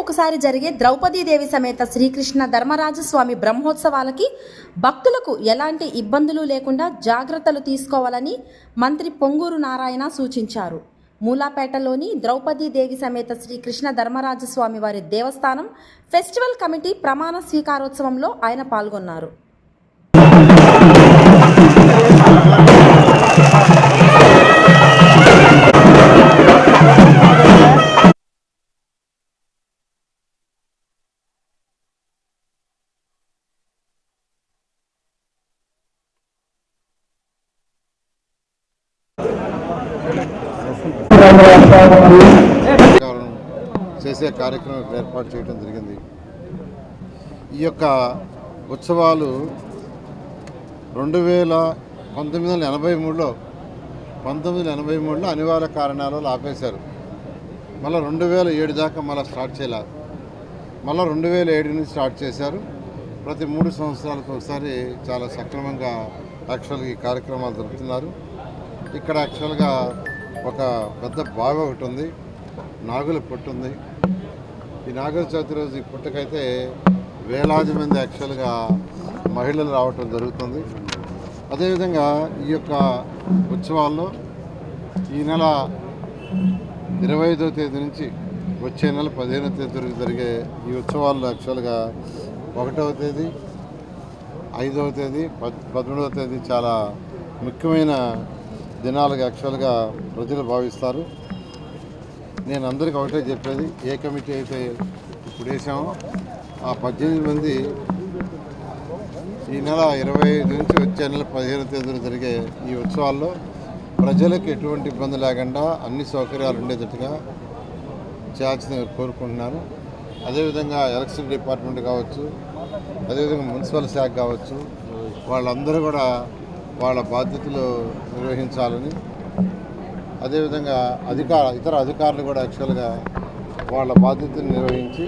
ఒకసారి జరిగే ద్రౌపదీదేవి సమేత శ్రీకృష్ణ ధర్మరాజస్వామి బ్రహ్మోత్సవాలకి భక్తులకు ఎలాంటి ఇబ్బందులు లేకుండా జాగ్రత్తలు తీసుకోవాలని మంత్రి పొంగూరు నారాయణ సూచించారు. మూలాపేటలోని ద్రౌపదీదేవి సమేత శ్రీకృష్ణ ధర్మరాజస్వామి వారి దేవస్థానం ఫెస్టివల్ కమిటీ ప్రమాణ స్వీకారోత్సవంలో ఆయన పాల్గొన్నారు. చేసే కార్యక్రమం ఏర్పాటు చేయడం జరిగింది. ఈ యొక్క ఉత్సవాలు రెండు వేల పంతొమ్మిది వందల ఎనభై మూడులో పంతొమ్మిది వందల ఎనభై మూడులో అనివార్య కారణాల వల్ల ఆపేశారు. మళ్ళీ రెండు వేల ఏడు దాకా మళ్ళీ స్టార్ట్ చేయలేదు మళ్ళీ రెండు వేల ఏడు నుంచి స్టార్ట్ చేశారు. ప్రతి మూడు సంవత్సరాలకు ఒకసారి చాలా సక్రమంగా యాక్చువల్గా ఈ కార్యక్రమాలు జరుపుతున్నారు. ఇక్కడ యాక్చువల్గా ఒక పెద్ద బావి ఒకటి ఉంది. నాగుల పుట్టు ఉంది. ఈ నాగుల చవితి రోజు ఈ పుట్టకైతే వేలాది మంది యాక్చువల్గా మహిళలు రావటం జరుగుతుంది. అదేవిధంగా ఈ యొక్క ఉత్సవాల్లో ఈ నెల ఇరవై ఐదవ తేదీ నుంచి వచ్చే నెల పదిహేనవ తేదీ వరకు జరిగే ఈ ఉత్సవాల్లో యాక్చువల్గా ఒకటవ తేదీ ఐదవ తేదీ పద్ పదమూడవ తేదీ చాలా ముఖ్యమైన దినాలుగా యాక్చువల్గా ప్రజలు భావిస్తారు. నేను అందరికీ ఒకటే చెప్పేది ఏ కమిటీ అయితే ఇప్పుడు వేసామో ఆ పద్దెనిమిది మంది ఈ నెల ఇరవై ఐదు నుంచి వచ్చే నెల పదిహేను తేదీన జరిగే ఈ ఉత్సవాల్లో ప్రజలకు ఎటువంటి ఇబ్బంది లేకుండా అన్ని సౌకర్యాలు ఉండేటట్టుగా చేయాల్సింది కోరుకుంటున్నాను. అదేవిధంగా ఎలక్షన్ డిపార్ట్మెంట్ కావచ్చు అదేవిధంగా మున్సిపల్ శాఖ కావచ్చు వాళ్ళందరూ కూడా వాళ్ళ బాధ్యతలు నిర్వహించాలని. అదేవిధంగా అధికార ఇతర అధికారులు కూడా యాక్చువల్గా వాళ్ళ బాధ్యతను నిర్వహించి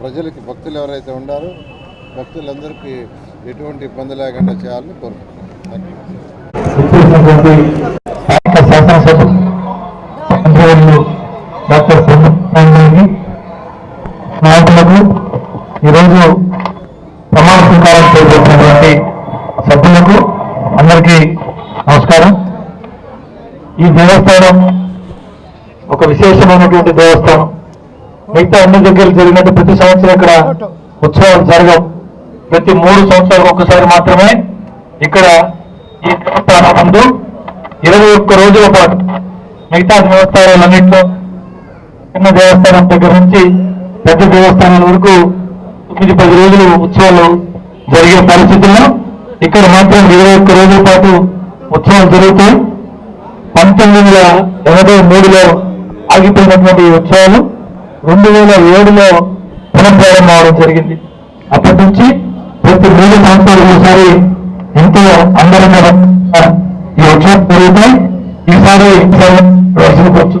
ప్రజలకి భక్తులు ఎవరైతే ఉండారో భక్తులందరికీ ఎటువంటి ఇబ్బంది లేకుండా చేయాలని కోరుకుంటున్నాను. నాయకులకు ఈరోజు ప్రమాణ స్వీకారం చేపట్టినటువంటి అందరికీ నమస్కారం. ఈ దేవస్థానం ఒక విశేషమైనటువంటి దేవస్థానం. మిగతా అన్ని దగ్గర జరిగినట్టు ప్రతి సంవత్సరం ఇక్కడ ఉత్సవాలు జరగవు. ప్రతి మూడు సంవత్సరాలకు ఒక్కసారి మాత్రమే ఇక్కడ ఈ దేవస్థానం ముందు ఇరవై ఒక్క రోజుల పాటు మిగతా దేవస్థానాలన్నింటిలో చిన్న దేవస్థానం దగ్గర నుంచి పెద్ద దేవస్థానాల వరకు తొమ్మిది పది రోజులు ఉత్సవాలు జరిగే పరిస్థితుల్లో ఇక్కడ మాత్రం ఇరవై ఒక్క రోజుల పాటు ఉత్సవం జరుగుతాయి పంతొమ్మిది వందల ఎనభై మూడులో ఆగిపోయినటువంటి ఉత్సవాలు రెండు వేల ఏడులో పునఃప్రారంభం అవడం జరిగింది. అప్పటి నుంచి ప్రతి మూడు సంవత్సరాలు ఒకసారి ఎంతో అందంగా ఈ ఉత్సవం జరుగుతాయి. ఈసారి దర్శనకొచ్చు